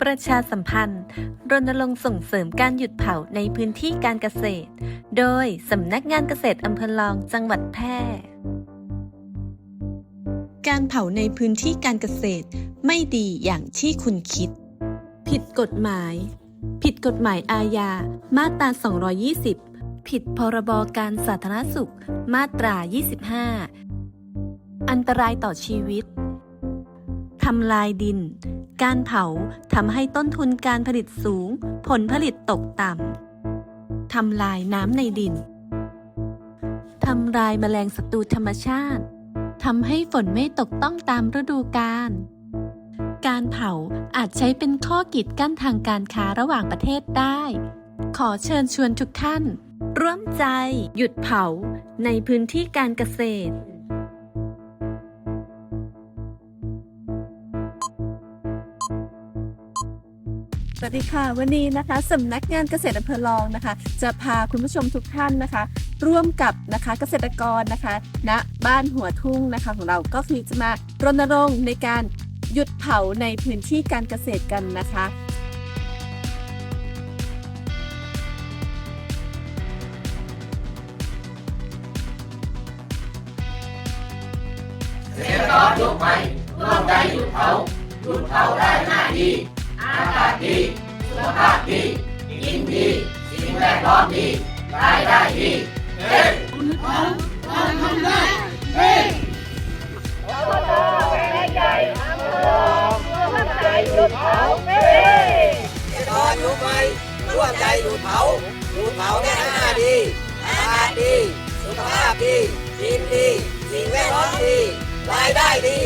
ประชาสัมพันธ์ รณรงค์ส่งเสริมการหยุดเผาในพื้นที่การเกษตร โดยสำนักงานเกษตรอำเภอลองจังหวัดแพร่ การเผาในพื้นที่การเกษตรไม่ดีอย่างที่คุณคิด ผิดกฎหมาย ผิดกฎหมายอาญา มาตรา 220 ผิดพรบการสาธารณสุข มาตรา 25 อันตรายต่อชีวิต ทำลายดิน การเผาทำให้ต้นทุนการผลิตสูง ผลผลิตตกต่ำทำลายน้ำในดินทำลายแมลงศัตรูธรรมชาติทำให้ฝนไม่ตกต้องตามฤดูกาลการเผาอาจใช้เป็นข้อกีดกั้นทางการค้าระหว่างประเทศได้ ขอเชิญชวนทุกท่าน ร่วมใจ หยุดเผาในพื้นที่การเกษตร สวัสดีค่ะวันนี้นะคะสำนักงานเกษตรอำเภอลองนะคะ จะพาคุณผู้ชมทุกท่านนะคะ ร่วมกับนะคะเกษตรกรนะคะณบ้านหัวทุ่งนะคะของเราก็คือจะมารณรงค์ในการหยุดเผาในพื้นที่การเกษตรกันนะคะเกษตรกรยุคใหม่ร่วมใจหยุดเผาหยุดเผาได้หน้าดี อากาศดี สุขภาพดี กินดี สิ่งแวดล้อมดีรายได้ดีเฮ้เราเราทำได้เฮ้ยอบตแม่ใหญ่อำเภอร่วมใจหยุดเผาเฮ้ยตอนอยู่ไปร่วมใจหยุดเผาหยุดเผาได้หน้าดีอากาศดี สุขภาพดีกินดี สิ่งแวดล้อมดีรายได้ดี